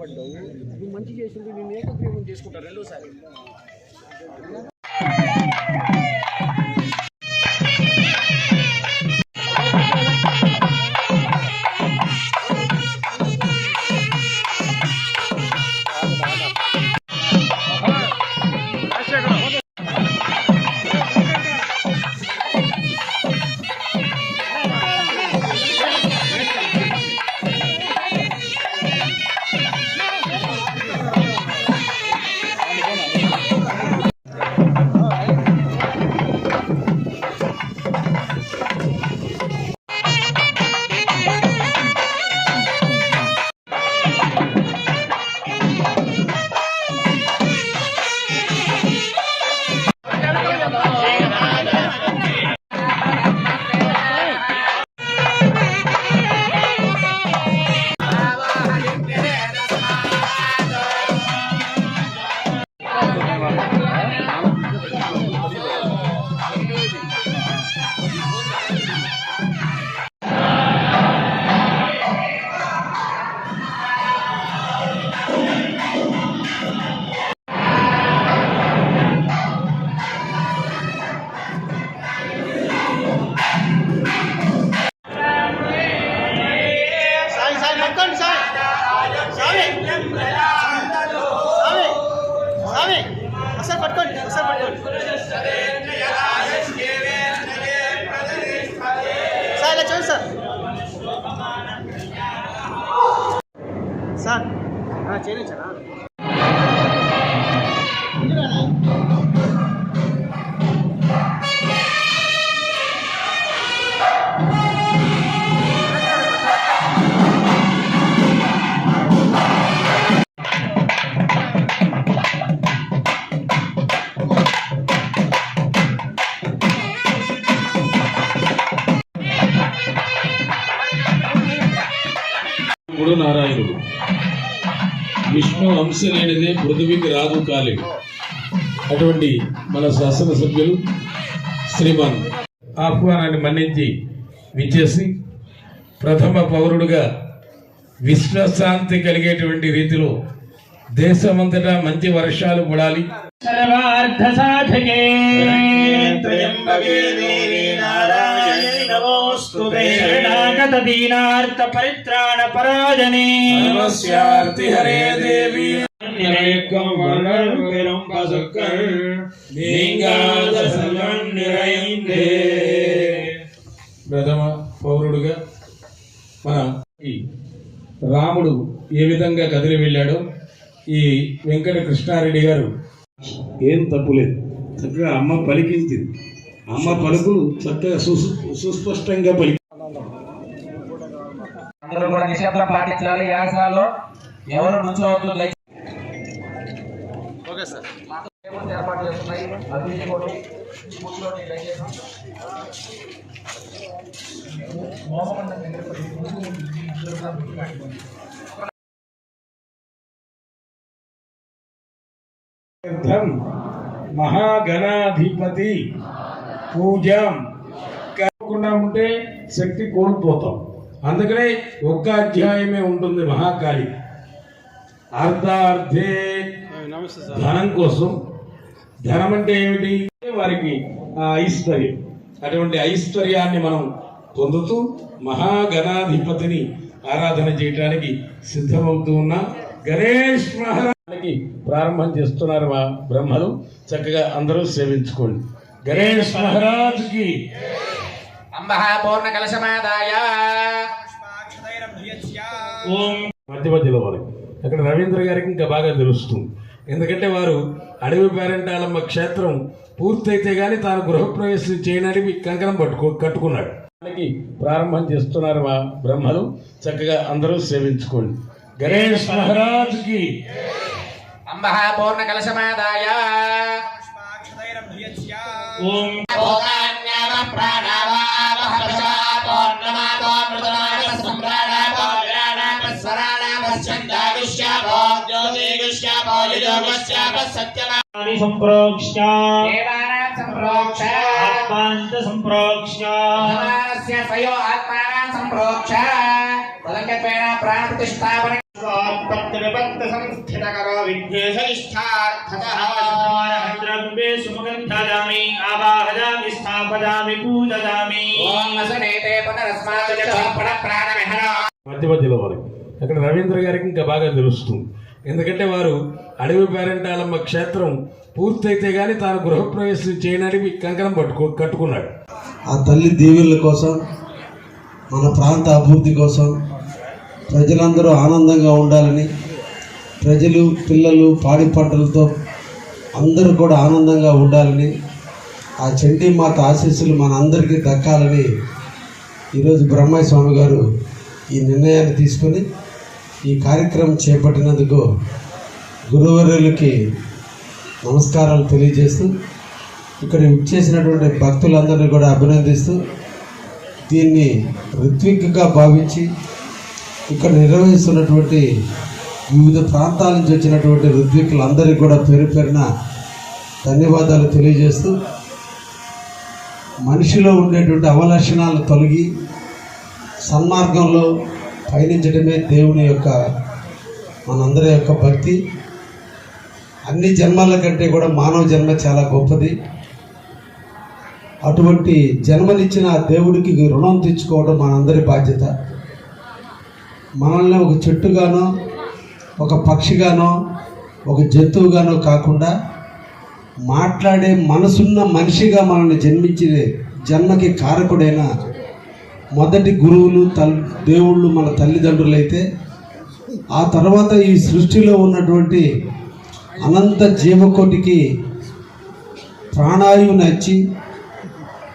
పడ్డావు. నువ్వు మంచి చేసింది నేను ఏకగ్రీవం చేసుకుంటా రెండోసారి. అంశ లేనిదే పృథివీకి రాదు కాలేడు అటువంటి మన శాసనసభ్యులు శ్రీమాన్ ఆహ్వానాన్ని మన్నించి విచ్చేసి ప్రథమ పౌరుడుగా విశ్వశాంతి కలిగేటువంటి రీతిలో దేశమంతటా మంచి వర్షాలు పడాలి. సర్వార్థ సాధకే. नमोऽस्तु ते शरणागतदीनार्तपरित्राणपराजने नमस्यार्ति हरे देवी ప్రథమ పౌరుడుగా మన రాముడు ఏ విధంగా కదిలి వెళ్ళాడో ఈ వెంకట కృష్ణారెడ్డి గారు ఏం తప్పులేదు చక్కగా అమ్మ పలికించింది అమ్మ పలుకులు చక్కగా సుస్- సుస్పష్టంగా పలికి అందరూ కూడా నిశ్శబ్దం పాటించాలి. యాసనాల్లో ఎవరు నుంచోవద్దు దయచేసి ఓకే సార్. టేబుల్స్ ఏర్పాటు చేస్తున్నాయి. అది తీసుకోండి కూర్చోండి దయచేసి అర్థం మహాగణాధిపతి. పూజం. కాకుండా ఉంటే శక్తి కోల్పోతాం. అందుకనే ఒక్క అధ్యాయమే ఉంటుంది మహాకాళి. అర్ధార్థే నమస్తే ధనం కోసం. ధనం అంటే ఏమిటి? వారికి ఆ ఐశ్వర్యం. అటువంటి ఐశ్వర్యాన్ని మనం పొందుతూ మహాగణాధిపతిని ఆరాధన చేయడానికి సిద్ధమవుతూ ఉన్న గణేష్ మహారాజుకి ప్రారంభం చేస్తున్నారు మా బ్రహ్మలు. చక్కగా అందరూ సేవించుకోండి. గణేష్ అంబః పూర్ణ కలశమాదాయ. ఓం. మధ్య మధ్యలో వారికి అక్కడ రవీంద్ర గారికి ఇంకా బాగా తెలుస్తుంది. ఎందుకంటే వారు అడవి పేరంటాలమ్మ క్షేత్రం పూర్తయితే గాని తాను గృహప్రవేశం చేయడానికి కంకణం పట్టుకో కట్టుకున్నాడు. దానికి ప్రారంభం చేస్తున్నారు మా బ్రహ్మలు. చక్కగా అందరూ సేవించుకోండి. గణేష్ మహారాజుకి. అంబః పూర్ణ కలశమాదాయ. ఓం సంప్రోక్ష ఆత్మాంత సంప్రోక్ష సంప్రోక్ష ప్రాణ ప్రతిష్టాపన ద్రవ్యే సుమగంధామి ఓం పునరస్మాతు ప్రాణమిహన మధ్య మధ్యలో వారికి అక్కడ రవీంద్ర గారికి ఇంకా బాగా తెలుస్తుంది. ఎందుకంటే వారు అడవి పేరెంటాలమ్మ క్షేత్రం పూర్తయితే గానీ తాను గృహప్రవేశం చేయడానికి కంకణం పట్టుకో కట్టుకున్నాడు. ఆ తల్లి దీవెనల కోసం మన ప్రాంత అభివృద్ధి కోసం ప్రజలందరూ ఆనందంగా ఉండాలని ప్రజలు పిల్లలు పాడి పంటలతో అందరూ కూడా ఆనందంగా ఉండాలని ఆ చండీమాత ఆశీస్సులు ఆశీస్సులు మనందరికీ దక్కాలని ఈరోజు బ్రహ్మయ్య స్వామి గారు ఈ నిర్ణయాన్ని తీసుకొని ఈ కార్యక్రమం చేపట్టినందుకు గురువర్యులకి నమస్కారాలు తెలియజేస్తూ ఇక్కడ ఇచ్చేసినటువంటి భక్తులందరినీ కూడా అభినందిస్తూ దీన్ని ఋత్విక్గా భావించి ఇక్కడ నిర్వహిస్తున్నటువంటి వివిధ ప్రాంతాల నుంచి వచ్చినటువంటి ఋత్విక్కులందరికీ కూడా పేరు పేరున ధన్యవాదాలు తెలియజేస్తూ మనిషిలో ఉండేటువంటి అవలక్షణాలు తొలగి సన్మార్గంలో పయనించడమే దేవుని యొక్క మనందరి యొక్క భక్తి. అన్ని జన్మల కంటే కూడా మానవ జన్మ చాలా గొప్పది. అటువంటి జన్మనిచ్చిన ఆ దేవుడికి రుణం తెచ్చుకోవడం మనందరి బాధ్యత. మనల్ని ఒక చెట్టుగానో ఒక పక్షిగానో ఒక జంతువుగానో కాకుండా మాట్లాడే మనసున్న మనిషిగా మనల్ని జన్మించిన జన్మకి కారకుడైన మొదటి గురువులు తల్ దేవుళ్ళు మన తల్లిదండ్రులైతే ఆ తర్వాత ఈ సృష్టిలో ఉన్నటువంటి అనంత జీవకోటికి ప్రాణాయువు నచ్చి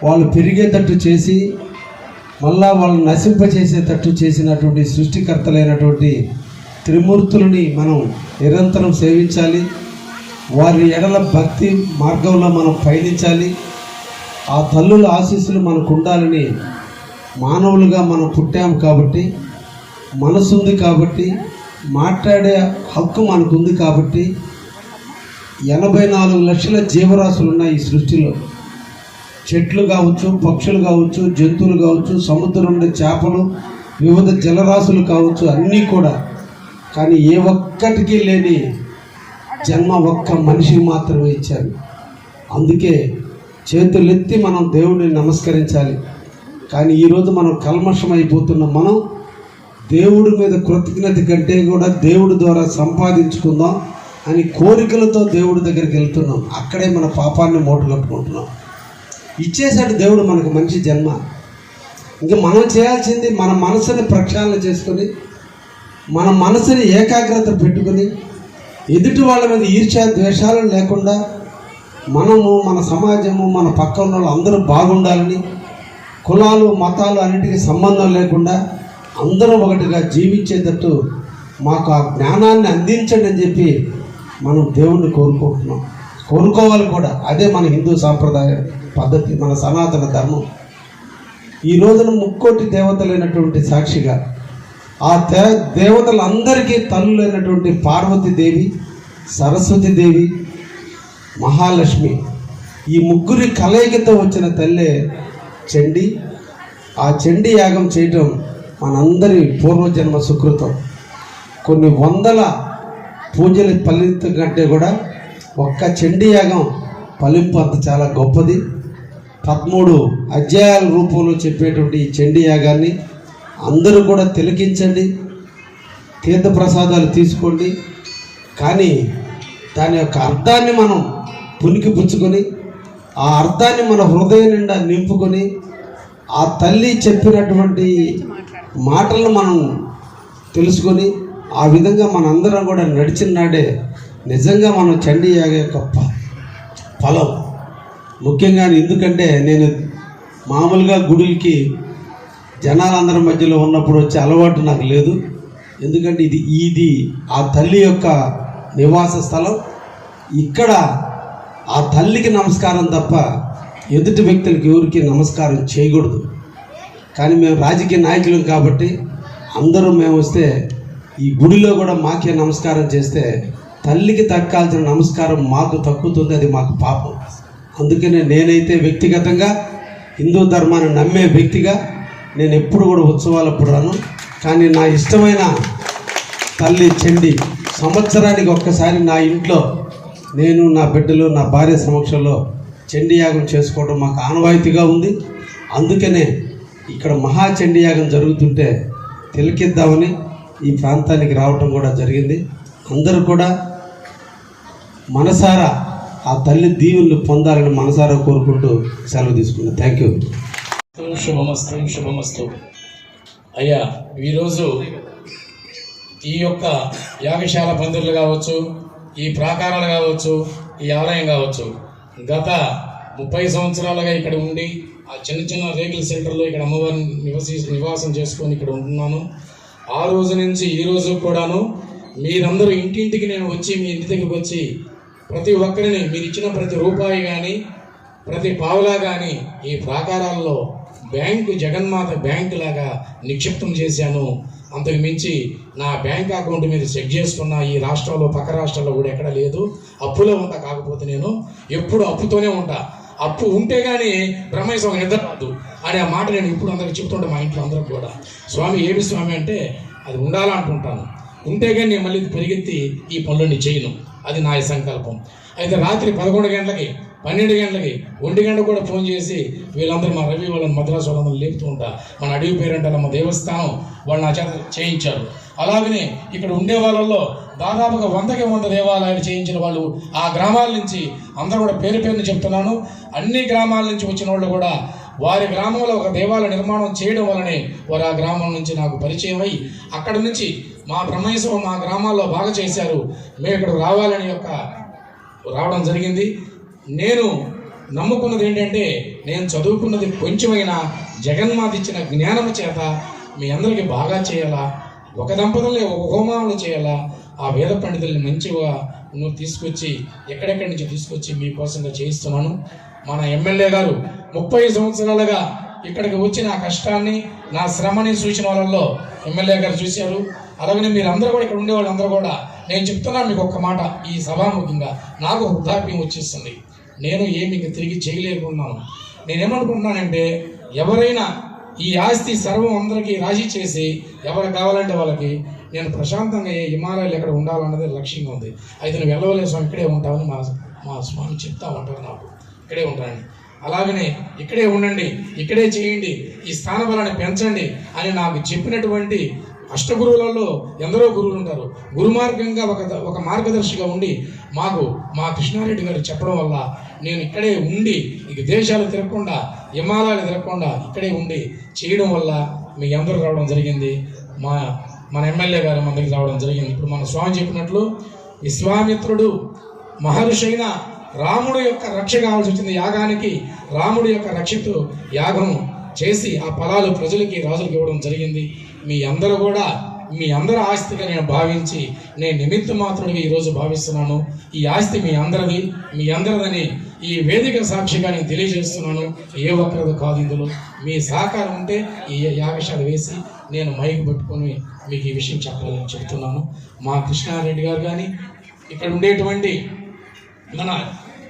వాళ్ళు పెరిగేటట్టు చేసి మళ్ళా వాళ్ళని నశింపచేసేటట్టు చేసినటువంటి సృష్టికర్తలైనటువంటి త్రిమూర్తులని మనం నిరంతరం సేవించాలి. వారి ఎడల భక్తి మార్గంలో మనం పయనించాలి. ఆ తల్లుల ఆశీస్సులు మనకు ఉండాలని మానవులుగా మనం పుట్టాము కాబట్టి మనసుంది కాబట్టి మాట్లాడే హక్కు మనకుంది కాబట్టి ఎనభై నాలుగు లక్షల జీవరాశులు ఉన్నాయి ఈ సృష్టిలో. చెట్లు కావచ్చు పక్షులు కావచ్చు జంతువులు కావచ్చు సముద్రం ఉండే చేపలు వివిధ జలరాశులు కావచ్చు అన్నీ కూడా. కానీ ఏ ఒక్కటికి లేని జన్మ ఒక్క మనిషికి మాత్రమే ఇచ్చారు. అందుకే చేతులెత్తి మనం దేవుడిని నమస్కరించాలి. కానీ ఈరోజు మనం కల్మషం అయిపోతున్న మనం దేవుడి మీద కృతజ్ఞత కంటే కూడా దేవుడి ద్వారా సంపాదించుకుందాం అని కోరికలతో దేవుడి దగ్గరికి వెళ్తున్నాం. అక్కడే మన పాపాన్ని మూట ఇచ్చేశాడు దేవుడు మనకు మంచి జన్మ. ఇంకా మనం చేయాల్సింది మన మనసుని ప్రక్షాళన చేసుకొని మన మనసుని ఏకాగ్రత పెట్టుకొని ఎదుటి వాళ్ళ మీద ఈర్ష్య ద్వేషాలు లేకుండా మనము మన సమాజము మన పక్క ఉన్న వాళ్ళు అందరూ బాగుండాలని కులాలు మతాలు అన్నిటికీ సంబంధం లేకుండా అందరూ ఒకటిగా జీవించేటట్టు మాకు ఆ జ్ఞానాన్ని అందించండి అని చెప్పి మనం దేవుణ్ణి కోరుకుంటున్నాం. కోరుకోవాలి కూడా. అదే మన హిందూ సాంప్రదాయం. పద్ధతి మన సనాతన ధర్మం. ఈ రోజున ముక్కోటి దేవతలైనటువంటి సాక్షిగా ఆ దే దేవతలందరికీ తల్లులైనటువంటి పార్వతీదేవి సరస్వతీదేవి మహాలక్ష్మి ఈ ముగ్గురి కలయికతో వచ్చిన తల్లే చండి. ఆ చండి యాగం చేయటం మనందరి పూర్వజన్మ సుకృతం. కొన్ని వందల పూజలు ఫలితం కంటే కూడా ఒక్క చండీ యాగం ఫలింపు అంత చాలా గొప్పది. పదమూడు అధ్యాయాల రూపంలో చెప్పేటువంటి ఈ చండీ యాగాన్ని అందరూ కూడా తిలకించండి తీర్థప్రసాదాలు తీసుకోండి. కానీ దాని యొక్క అర్థాన్ని మనం పునికి పుచ్చుకొని ఆ అర్థాన్ని మన హృదయం నిండా నింపుకొని ఆ తల్లి చెప్పినటువంటి మాటలను మనం తెలుసుకొని ఆ విధంగా మనందరం కూడా నడిచిన నాడే నిజంగా మనం చండీ యాగ యొక్క ప- ఫలం. ముఖ్యంగా ఎందుకంటే నేను మామూలుగా గుడులకి జనాలందరి మధ్యలో ఉన్నప్పుడు వచ్చే అలవాటు నాకు లేదు. ఎందుకంటే ఇది ఇది ఆ తల్లి యొక్క నివాస స్థలం. ఇక్కడ ఆ తల్లికి నమస్కారం తప్ప ఎదుటి వ్యక్తులకి ఎవరికి నమస్కారం చేయకూడదు. కానీ మేము రాజకీయ నాయకులం కాబట్టి అందరూ మేము వస్తే ఈ గుడిలో కూడా మాకే నమస్కారం చేస్తే తల్లికి దక్కాల్సిన నమస్కారం మాకు తక్కుతుంది అది మాకు పాపం. అందుకనే నేనైతే వ్యక్తిగతంగా హిందూ ధర్మాన్ని నమ్మే వ్యక్తిగా నేను ఎప్పుడు కూడా ఉత్సవాలప్పుడు రాను. కానీ నా ఇష్టమైన తల్లి చెండి సంవత్సరానికి ఒక్కసారి నా ఇంట్లో నేను నా బిడ్డలు నా భార్య సమక్షంలో చండీ యాగం చేసుకోవడం మాకు ఆనవాయితీగా ఉంది. అందుకనే ఇక్కడ మహా చండీ యాగం జరుగుతుంటే తిలకిద్దామని ఈ ప్రాంతానికి రావటం కూడా జరిగింది. అందరూ కూడా మనసారా ఆ తల్లి దీవుల్ని పొందాలని మనసారా కోరుకుంటూ సెలవు తీసుకున్నాను థ్యాంక్ యూ శుభమస్తు శుభమస్తు. అయ్యా ఈరోజు ఈ యొక్క యాగశాల పందిర్లు కావచ్చు ఈ ప్రాకారాలు కావచ్చు ఈ ఆలయం కావచ్చు గత ముప్పై సంవత్సరాలుగా ఇక్కడ ఉండి ఆ చిన్న చిన్న రేకుల సెంటర్లో ఇక్కడ అమ్మవారిని నివసి నివాసం చేసుకొని ఇక్కడ ఉంటున్నాను. ఆ రోజు నుంచి ఈ రోజు కూడాను మీరందరూ ఇంటింటికి నేను వచ్చి మీ ఇంటి దగ్గరికి వచ్చి ప్రతి ఒక్కరిని మీరు ఇచ్చిన ప్రతి రూపాయి కానీ ప్రతి పావులా కానీ ఈ ప్రాకారాల్లో బ్యాంకు జగన్మాత బ్యాంకు లాగా నిక్షిప్తం చేశాను. అంతకు మించి నా బ్యాంక్ అకౌంట్ మీద చెక్ చేసుకున్న ఈ రాష్ట్రంలో పక్క రాష్ట్రాల్లో కూడా ఎక్కడ లేదు. అప్పులో ఉంటా కాకపోతే నేను ఎప్పుడు అప్పుతోనే ఉంటా. అప్పు ఉంటే కానీ బ్రహ్మేశ్వరం నిద్ర రాదు. అనే ఆ మాట నేను ఇప్పుడు అందరికి చెప్తుంటా మా ఇంట్లో అందరికి కూడా. స్వామి ఏమి స్వామి అంటే అది ఉండాలంటుంటాను. ఉంటే కానీ నేను మళ్ళీ పెరిగెత్తి ఈ పనులన్నీ చేయను. అది నా సంకల్పం. అయితే రాత్రి పదకొండు గంటలకి పన్నెండు గంటలకి ఒంటి గంట కూడా ఫోన్ చేసి వీళ్ళందరూ మా రవి వాళ్ళని మద్రాసు వాళ్ళందరూ లేపుతూ ఉంటా. మన అడవి పేరంటాల మా దేవస్థానం వాళ్ళు నా చేత చేయించారు. అలాగనే ఇక్కడ ఉండే వాళ్ళల్లో దాదాపుగా వందకి వంద దేవాలయాలు చేయించిన వాళ్ళు ఆ గ్రామాల నుంచి అందరూ కూడా పేరు పేరుని చెప్తున్నాను. అన్ని గ్రామాల నుంచి వచ్చిన వాళ్ళు కూడా వారి గ్రామంలో ఒక దేవాలయ నిర్మాణం చేయడం వలనే వారు ఆ గ్రామం నుంచి నాకు పరిచయం అయి అక్కడ నుంచి మా ప్రమేశం మా గ్రామాల్లో బాగా చేశారు. మేము ఇక్కడ రావాలని యొక్క రావడం జరిగింది. నేను నమ్ముకున్నది ఏంటంటే నేను చదువుకున్నది కొంచెమైనా జగన్మాత ఇచ్చిన జ్ఞానము చేత మీ అందరికీ బాగా చేయాలా? ఒక దంపతులే ఒక హోమాలను చేయాలా? ఆ వేద పండితుల్ని మంచిగా నువ్వు తీసుకొచ్చి ఎక్కడెక్కడి నుంచి తీసుకొచ్చి మీకోసంగా చేయిస్తున్నాను. మన ఎమ్మెల్యే గారు ముప్పై సంవత్సరాలుగా ఇక్కడికి వచ్చి నా కష్టాన్ని నా శ్రమని చూసిన వాళ్ళల్లో ఎమ్మెల్యే గారు చూశారు. అలాగనే మీరు అందరూ కూడా ఇక్కడ ఉండేవాళ్ళు అందరూ కూడా నేను చెప్తున్నా మీకు ఒక్క మాట. ఈ సభాముఖంగా నాకు వృద్ధాప్యం వచ్చేస్తుంది నేను ఏమి ఇంక తిరిగి చేయలేకున్నాను నేనేమనుకుంటున్నానంటే ఎవరైనా ఈ ఆస్తి సర్వం అందరికీ రాజీ చేసి ఎవరు కావాలంటే వాళ్ళకి నేను ప్రశాంతంగా ఏ హిమాలయాలు ఎక్కడ ఉండాలన్నది లక్ష్యంగా ఉంది. అయితే నువ్వు వెళ్ళవలేదు స్వామి ఇక్కడే ఉంటావని మా మా స్వామి చెప్తా ఉంటారు నాకు. ఇక్కడే ఉంటానని అలాగనే ఇక్కడే ఉండండి ఇక్కడే చేయండి ఈ స్థానబలాన్ని పెంచండి అని నాకు చెప్పినటువంటి అష్టగురువులలో ఎందరో గురువులు ఉంటారు. గురుమార్గంగా ఒక ఒక మార్గదర్శిగా ఉండి మాకు మా కృష్ణారెడ్డి గారు చెప్పడం వల్ల నేను ఇక్కడే ఉండి ఇక దేశాలు తిరగకుండా హిమాలయాలు తిరగకుండా ఇక్కడే ఉండి చేయడం వల్ల మీ అందరూ రావడం జరిగింది. మా మన ఎమ్మెల్యే గారు మన దగ్గరికి రావడం జరిగింది. ఇప్పుడు మన స్వామి చెప్పినట్లు విశ్వామిత్రుడు మహర్షి అయిన రాముడు యొక్క రక్ష కావాల్సి వచ్చింది. యాగానికి రాముడు యొక్క రక్షతో యాగం చేసి ఆ ఫలాలు ప్రజలకి రాజులకు ఇవ్వడం జరిగింది. మీ అందరూ కూడా మీ అందరి ఆస్తిగా నేను భావించి నేను నిమిత్త మాత్రుడిగా ఈరోజు భావిస్తున్నాను. ఈ ఆస్తి మీ అందరిది మీ అందరిదని ఈ వేదిక సాక్షిగా నేను తెలియజేస్తున్నాను. ఏ ఒక్కరిది కాదు ఇందులో. మీ సహకారం ఉంటే ఈ యాగశాల వేసి నేను మైక్ పట్టుకొని మీకు ఈ విషయం చెప్పాలని చెప్తున్నాను మా కృష్ణారెడ్డి గారు కానీ ఇక్కడ ఉండేటువంటి మన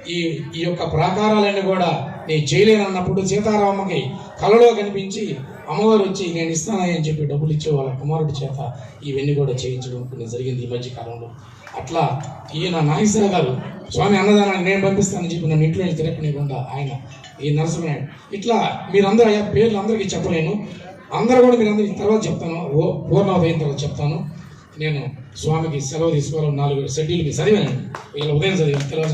ఈ ఈ యొక్క ప్రాకారాలన్నీ కూడా నేను చేయలేనన్నప్పుడు సీతారామకి కలలో కనిపించి అమ్మవారు వచ్చి నేను ఇస్తానని చెప్పి డబ్బులు ఇచ్చే వాళ్ళ కుమారుడి చేత ఇవన్నీ కూడా చేయించడం కొన్ని జరిగింది ఈ మధ్య కాలంలో. అట్లా ఈయన నాగేశ్వర గారు స్వామి అన్నదానాన్ని నేను పంపిస్తానని చెప్పి నన్ను ఇంట్లో నుంచి ఆయన ఈ నరసింహనాయుడు ఇట్లా మీరందరూ అయ్యా పేర్లు అందరికీ చెప్పలేను. అందరూ కూడా మీరందరికీ తర్వాత చెప్తాను. ఓ పూర్ణోదయం తర్వాత చెప్తాను. నేను స్వామికి సెలవు తీసుకోవాలి నాలుగు షెడ్యూల్కి చదివాను. వీళ్ళ ఉదయం చదివాను. తెలవారు